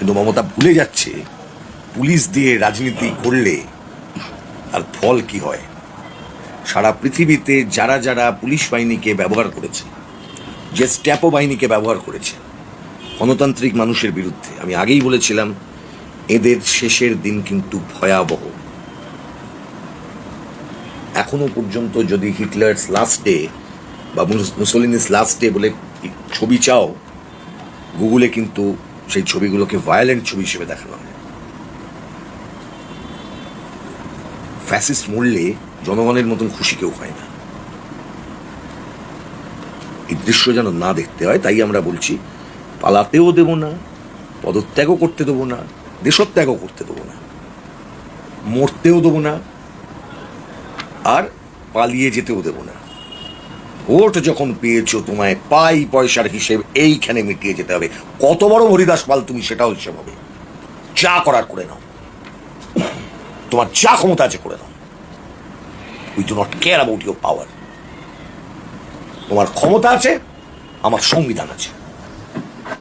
কিন্তু মমতা ভুলে যাচ্ছে। পুলিশ দিয়ে রাজনীতি করলে আর ফল কি হয়? সারা পৃথিবীতে যারা যারা পুলিশ বাহিনীকে ব্যবহার করেছে যে স্ট্যাপো বাহিনীকে ব্যবহার করেছে, গণতান্ত্রিক মানুষের বিরুদ্ধে, আমি আগেই বলেছিলাম, এদের শেষের দিন কিন্তু ভয়াবহ। এখনও পর্যন্ত যদি হিটলার্স লাস্ট ডে বা মুসলিনিস লাস্ট ডে বলে ছবি চাও, গুগলে কিন্তু সেই ছবিগুলোকে ভায়োলেন্ট ছবি হিসেবে দেখানো হয়। ফ্যাসিস্ট মরলে জনগণের মতন খুশি কেউ হয় না। এই দৃশ্য যেন না দেখতে হয়, তাই আমরা বলছি, পালাতেও দেব না, পদত্যাগও করতে দেবো না, দেশত্যাগও করতে দেবো না, মরতেও দেবো না, আর পালিয়ে যেতেও দেবো না। ভোট যখন পেয়েছ, তোমায় পাই পয়সার হিসেব এইখানে মিটিয়ে যেতে হবে। কত বড় হরিদাস পাল তুমি সেটাও হিসেব হবে। যা করার করে নাও। তোমার যা ক্ষমতা আছে করে নাও। We do not care about your power তোমার ক্ষমতা আছে, আমার সংবিধান আছে।